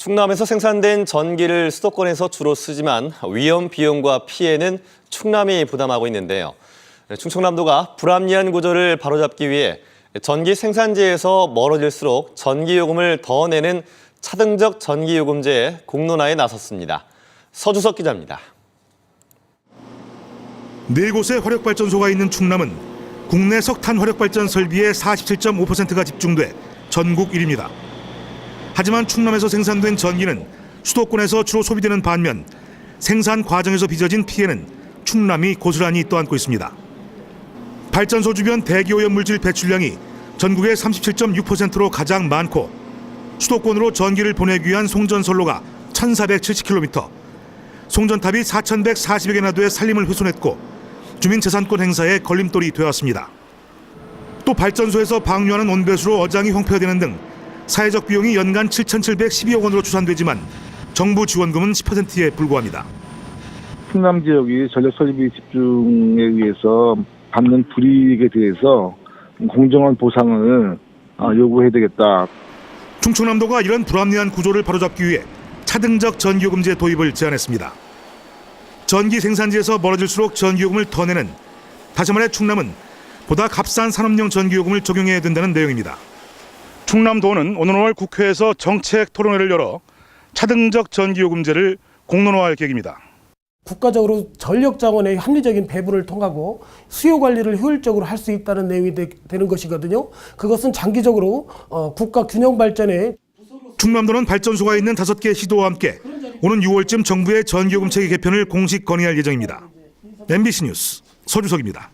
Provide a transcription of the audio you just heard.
충남에서 생산된 전기를 수도권에서 주로 쓰지만 위험 비용과 피해는 충남이 부담하고 있는데요. 충청남도가 불합리한 구조를 바로잡기 위해 전기 생산지에서 멀어질수록 전기요금을 더 내는 차등적 전기요금제 공론화에 나섰습니다. 서주석 기자입니다. 네 곳의 화력발전소가 있는 충남은 국내 석탄 화력발전 설비의 47.5%가 집중돼 전국 1위입니다. 하지만 충남에서 생산된 전기는 수도권에서 주로 소비되는 반면 생산 과정에서 빚어진 피해는 충남이 고스란히 떠안고 있습니다. 발전소 주변 대기오염 물질 배출량이 전국의 37.6%로 가장 많고 수도권으로 전기를 보내기 위한 송전선로가 1,470km, 송전탑이 4,140여 개나 돼 살림을 훼손했고 주민 재산권 행사에 걸림돌이 되었습니다. 또 발전소에서 방류하는 온배수로 어장이 형편되는 등 사회적 비용이 연간 7,712억 원으로 추산되지만 정부 지원금은 10%에 불과합니다. 충남 지역이 전력 설비 집중에 의해서 받는 불이익에 대해서 공정한 보상을 아, 요구해야 되겠다. 충청남도가 이런 불합리한 구조를 바로잡기 위해 차등적 전기요금제 도입을 제안했습니다. 전기 생산지에서 멀어질수록 전기요금을 더 내는 다시 말해 충남은 보다 값싼 산업용 전기요금을 적용해야 된다는 내용입니다. 충남도는 오늘 5월 국회에서 정책 토론회를 열어 차등적 전기요금제를 공론화할 계획입니다. 국가적으로 전력 자원의 합리적인 배분을 통하고 수요 관리를 효율적으로 할 수 있다는 내용이 되, 는 것이거든요. 그것은 장기적으로 어, 국가 균형 발전에 충남도는 발전소가 있는 다섯 개 시도와 함께 오는 6월쯤 정부의 전기요금 체계 개편을 공식 건의할 예정입니다. MBC 뉴스 서주석입니다.